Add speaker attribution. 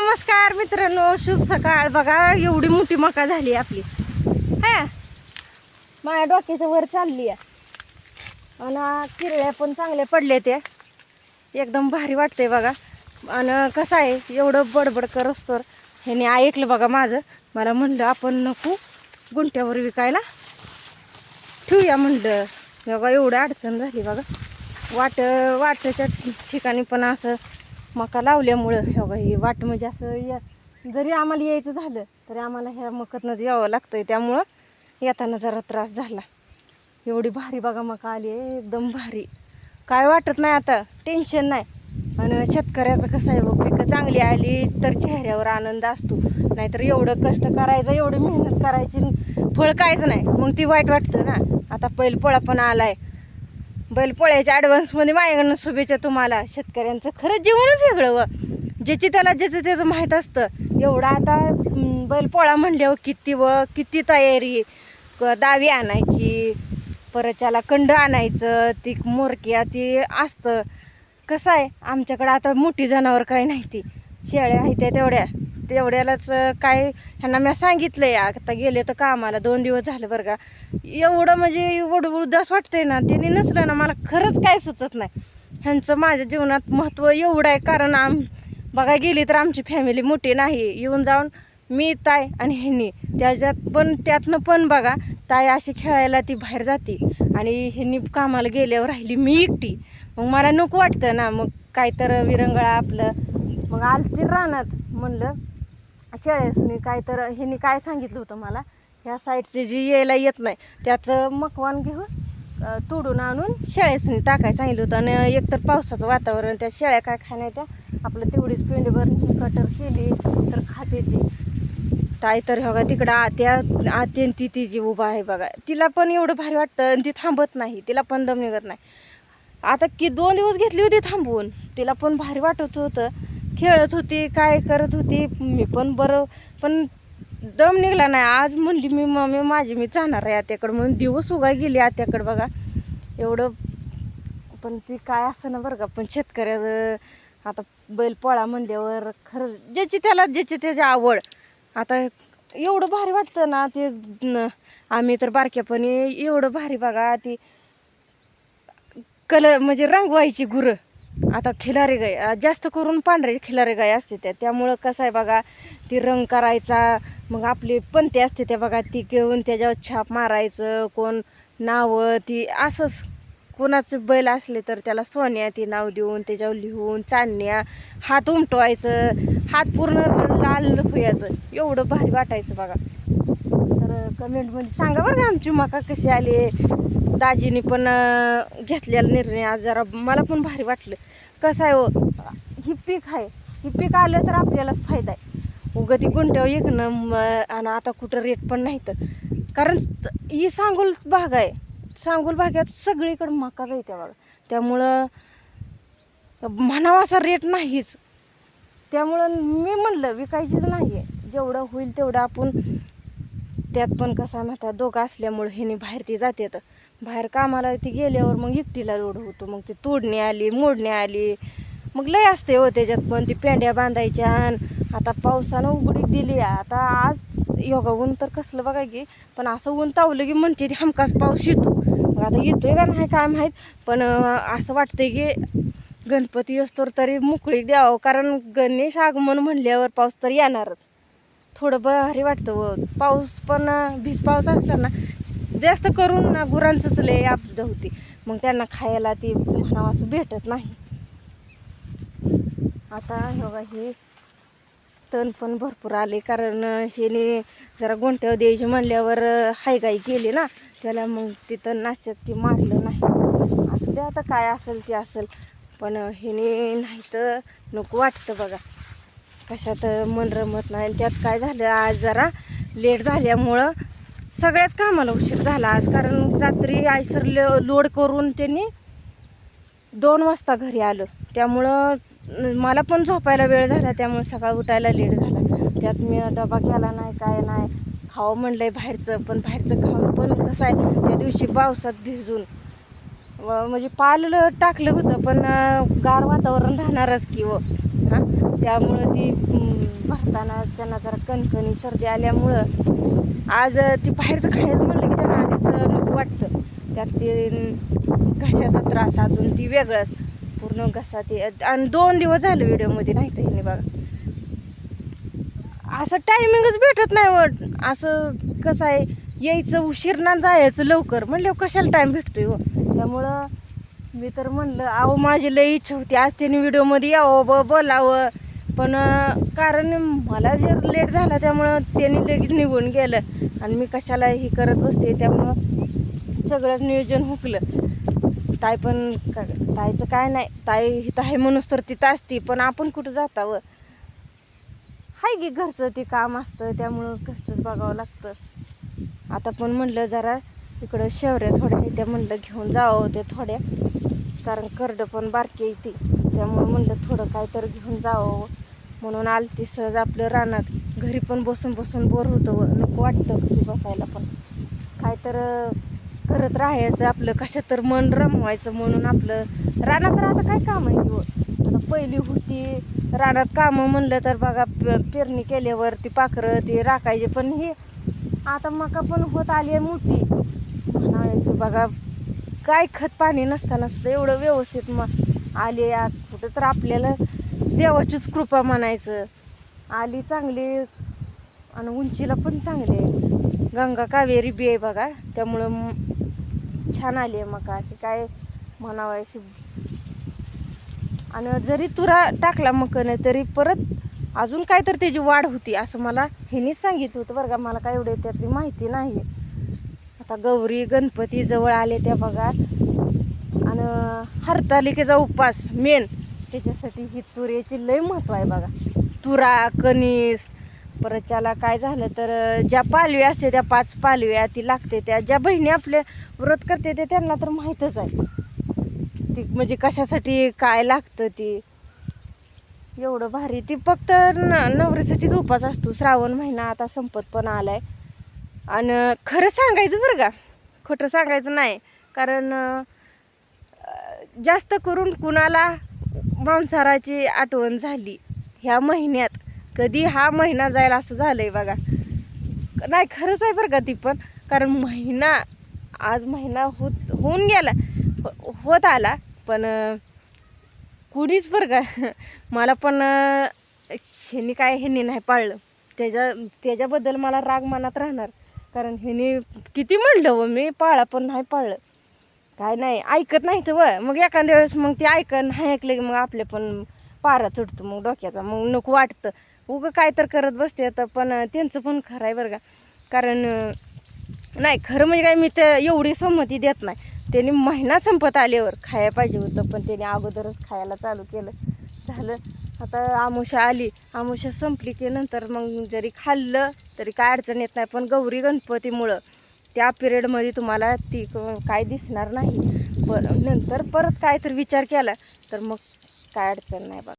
Speaker 1: नमस्कार मित्रांनो शुभ सकाळ. बघा एवढी मोठी मका झाली आपली. हा? माझ्या डोक्याच्या वर चालली आहे. आणि किरळ्या पण चांगले पडले ते एकदम भारी वाटते बघा. आणि कसं आहे एवढं बडबड करस तर ह्याने ऐकलं बघा माझं. मला म्हणलं आपण नको गुंट्यावर विकायला. ठेवूया म्हणलं. बघा एवढं अडचण झाली बघा. वाट वाटच्या ठिकाणी पण असं मका लावल्यामुळं हे बघा ही वाट म्हणजे असं या जरी आम्हाला यायचं झालं तरी आम्हाला ह्या मकतनंच यावं लागतंय त्यामुळं येताना जरा त्रास झाला. एवढी भारी बघा मका आली आहे एकदम भारी. काय वाटत नाही आता टेन्शन नाही. आणि शेतकऱ्याचं कसं आहे बघ पिकं चांगली आली तर चेहऱ्यावर आनंद असतो. नाहीतर एवढं कष्ट करायचं एवढी मेहनत करायची फळ कायच नाही. मग ती वाईट वाटतं ना. आता पहिले पोळा पण आलाय. आहे बैलपोळ्याच्या ॲडव्हान्समध्ये माझ्याकडनं शुभेच्छा तुम्हाला. शेतकऱ्यांचं खरं जीवनच वेगळं व. ज्याची त्याला ज्याचं त्याचं माहीत असतं. एवढा आता बैलपोळा म्हणल्यावर किती व किती तयारी. क- दावी आणायची परत त्याला कंड आणायचं ती मोरक्या ती असतं. कसं आहे? आमच्याकडं आता मोठी जनावर काही नाही ती. शेळ्या आहेत त्या तेवढ्या. तेवढ्यालाच काय ह्यांना मी सांगितलं आहे आता गेले तर कामाला दोन दिवस झाले बरं का. एवढं म्हणजे एवढं उदास वाटतंय ना त्यांनी नसलं ना मला खरंच काय सुचत नाही. ह्यांचं माझ्या जीवनात महत्त्व एवढं आहे कारण आम बघा गेली तर आमची फॅमिली मोठी नाही. येऊन जाऊन मी ताय आणि ह्यांनी त्याच्यात पण त्यातनं पण बघा ताय अशी खेळायला ती बाहेर जाते आणि ह्यांनी कामाला गेल्यावर राहिली मी एकटी. मग मला नको वाटतं ना मग काय तर विरंगळा आपलं. मग आलती रानात म्हणलं शेळ्यासनी काय तर हिने काय सांगितलं होतं मला? ह्या साईडची जी यायला येत नाही त्याचं मकवान घेऊन तोडून आणून शेळ्यासनी टाकायला सांगितलं होतं. आणि एकतर पावसाचं वातावरण त्या शेळ्या काय खाण्या त्या आपलं तेवढीच पिंडभर कटर केली तर खाते ती. ताई तर हो तिकडं आत्या आत्यान ती ती जी उभा आहे बघा तिला पण एवढं भारी वाटतं आणि ती थांबत नाही तिला पण दम निघत नाही. आता की दोन दिवस घेतली होती थांबवून तिला पण भारी वाटत होतं. खेळत होती काय करत होती मी पण बरं. पण दम निघला नाही. आज म्हणली मी मम्मी माझी मी जाणार आहे आत्याकडं. म्हणून दिवस उगा गेली आत्याकडं बघा. एवढं पण ती काय असं ना बरं का पण शेतकऱ्याचं आता बैल पोळा म्हणल्यावर खरं ज्याची त्याला ज्याची त्याची आवड. आता एवढं भारी वाटतं ना ते न- आम्ही तर बारक्यापणी एवढं भारी बघा ती कलर म्हणजे रंगवायची गुरं. आता खिलारी गाय जास्त करून पांढरे खिलारी गाय असते त्या. त्यामुळं कसं आहे बघा ती रंग करायचा मग आपली पणते असते त्या बघा ती घेऊन त्याच्यावर छाप मारायचं कोण नावं ती असंच. कोणाचं बैल असले तर त्याला सोन्या ती नाव देऊन त्याच्यावर लिहून चांदण्या हात उमटवायचं हात पूर्ण लाल होयाचं एवढं भारी वाटायचं बघा. कमेंटमध्ये सांगा बरं का आमची मका कशी आली? दाजीने पण घेतलेला निर्णय आज जरा मला पण भारी वाटलं. कसं आहे हो ही पीक आहे. ही पीक आलं तर आपल्यालाच फायदा आहे. उगं ती गुंट्यावर विकणं आणि आता कुठं रेट पण नाही तर. कारण ही सांगोल भाग आहे. सांगोल भागात सगळीकडे मकाच आहे त्या बघा. त्यामुळं म्हणावा असा रेट नाहीच. त्यामुळं मी म्हणलं विकायचीच नाही आहे जेवढं होईल तेवढं आपण त्यात पण कसा म्हणतात दोघं असल्यामुळं ह्याने बाहेर ती जाते तर. बाहेर कामाला ती गेल्यावर मग एकटीला लोड होतो. मग ती तोडणी आली मोडणी आली. मग लय असते हो त्याच्यात पण ती पेंड्या बांधायच्या आता पावसानं उघडीक दिली. आता आज योगा ऊन तर कसलं बघा की पण असं ऊन तावलं की म्हणते ती हमकाच पाऊस येतो. मग आता येतोय का नाही काय माहीत पण असं वाटतंय की गणपती असतो तरी मोकळी द्यावं. कारण गणेश आगमन म्हणल्यावर पाऊस तर येणारच. थोडं भारी वाटतं व पाऊस पण भीज भिज पाऊस असला ना जास्त करून ना गुरांचंच लय आपदा होती. मग त्यांना खायला ती म्हणावं भेटत नाही. आता बघा हे तण पण भरपूर आले. कारण अं, शेने जरा गोंट्यावर द्यायचे म्हणल्यावर हायगाई केली ना त्याला मग ते तण नाशक ती मारलं नाही. असं ते आता काय असेल ते असेल. पण हेने नाही तर नको वाटतं बघा. कशात मन रमत नाही. आणि त्यात काय झालं आज जरा लेट झाल्यामुळं सगळ्याच कामाला उशीर झाला. आज कारण रात्री आयसर लोड करून त्यांनी दोन वाजता घरी आलं. त्यामुळं मला पण झोपायला वेळ झाला. त्यामुळे सकाळ उठायला लेट झाला. त्यात मी डबा केला नाही काय नाही. खावं म्हणलंय बाहेरचं पण बाहेरचं खावं पण कसं आहे त्या दिवशी पावसात भिजून. व म्हणजे पाललं टाकलं होतं पण गार वातावरण राहणारच की हो. व हां? त्यामुळं ती भरताना त्यांना जरा कणकणी सर्दी आल्यामुळं आज ती बाहेरचं खायचं म्हणलं की त्यांना आधीच नको वाटतं. त्यात ते घशाचा त्रास अजून ती वेगळंच. पूर्ण घसा ते आणि दोन दिवस झाले व्हिडिओमध्ये नाही तर हिने बघा. असं टायमिंगच भेटत नाही वाट असं कसं आहे यायचं उशीर ना जायचं लवकर. म्हणलं कशाला टाईम भेटतोय हो? त्यामुळं मी तर म्हणलं अहो माझी लई इच्छा होती. आज त्यांनी व्हिडिओमध्ये यावं ब बोलावं. पण कारण मला जे लेट झाला त्यामुळं त्यांनी लगेच निघून गेलं. आणि मी कशाला हे करत बसते त्यामुळं सगळंच नियोजन हुकलं. ताई पण का- ताईचं काय नाही ताई इथं आहे म्हणूनच तर तिथं असती पण आपण कुठं जातावं? हाय की घरचं ते काम असतं त्यामुळं घरचंच बघावं लागतं. आता पण म्हणलं जरा इकडं शेवऱ्या थोड्या आहेत त्या म्हणलं घेऊन जावं ते थोड्या. कारण करडं पण बारकी येते त्यामुळं म्हणलं थोडं काय तर घेऊन जावं. म्हणून आलती सहज आपलं रानात. घरी पण बसून बसून बोर होतं व नको वाटतं घरी बसायला पण. काय तर करत राहायचं आपलं कशा तर मन रमवायचं म्हणून आपलं. रानात राहता काय काम आहे आता पहिली होती रानात कामं म्हणलं तर बघा पेरणी केल्यावर ती पाखरं ती राखायची पण हे आता मका पण होत आली आहे मोठी. म्हणायचं बघा काय खत पाणी नसताना सुद्धा एवढं व्यवस्थित मग आले आज कुठं तर आपल्याला देवाचीच कृपा म्हणायचं. आली चांगली आणि उंचीला पण चांगली आहे. गंगा कावेरी बी आहे बघा त्यामुळं छान आली आहे मका अशी काय म्हणावं अशी. आणि जरी तुरा टाकला मकने तरी परत अजून काय तर त्याची वाढ होती असं मला ह्यानीच सांगितलं होतं बरं का मला काय एवढे त्यातली माहिती नाही. आता गौरी गणपती जवळ आले त्या बघा. आणि हरतालिकेचा उपवास मेन. त्याच्यासाठी ही तुऱ्याची लय महत्त्व आहे बघा. तुरा कणीस परत त्याला काय झालं तर ज्या पालव्या असते त्या पाच पालव्या ती लागते. त्या ज्या बहिणी आपले व्रत करते ते त्यांना तर माहीतच आहे. ती म्हणजे कशासाठी काय लागतं ती? एवढं भारी. ती फक्त न नवरीसाठी उपास असतो. श्रावण महिना आता संपत पण आलाय. आणि खरं सांगायचं बरं का? खोटं सांगायचं नाही. कारण जास्त करून कुणाला मांसाराची आठवण झाली. ह्या महिन्यात कधी हा महिना जायला असं झालं आहे बघा. नाही खरंच आहे बरं का ती पण. कारण महिना आज महिना होत होऊन गेला. होत आला पण कुणीच बरं का मला पण अं, ह्यांनी काय ह्यांनी नाही पाळलं. त्याच्या त्याच्याबद्दल मला राग मनात राहणार. कारण ह्यांनी किती म्हणलं व मी पाळा पण नाही पाळलं. काय नाही ऐकत नाही तर व मग एखाद्या वेळेस मग ते ऐकन नाही ऐकलं की मग आपले पण पारा चढतो मग डोक्याचा. मग नको वाटतं. उगं काय तर करत बसते आता पण त्यांचं पण खरं आहे बरं का. कारण नाही खरं म्हणजे काय मी ते एवढी संमती देत नाही. त्यांनी महिना संपत आल्यावर खायला पाहिजे होतं पण त्याने अगोदरच खायला चालू केलं. झालं. आता आमुषा आली. आमुषा संपली की नंतर मग जरी खाल्लं तरी काय अडचण येत नाही. पण गौरी गणपतीमुळं त्या पिरियडमध्ये तुम्हाला ती क- काय दिसणार नाही. बरं नंतर परत काय तर विचार केला तर मग काय अडचण नाही बघा.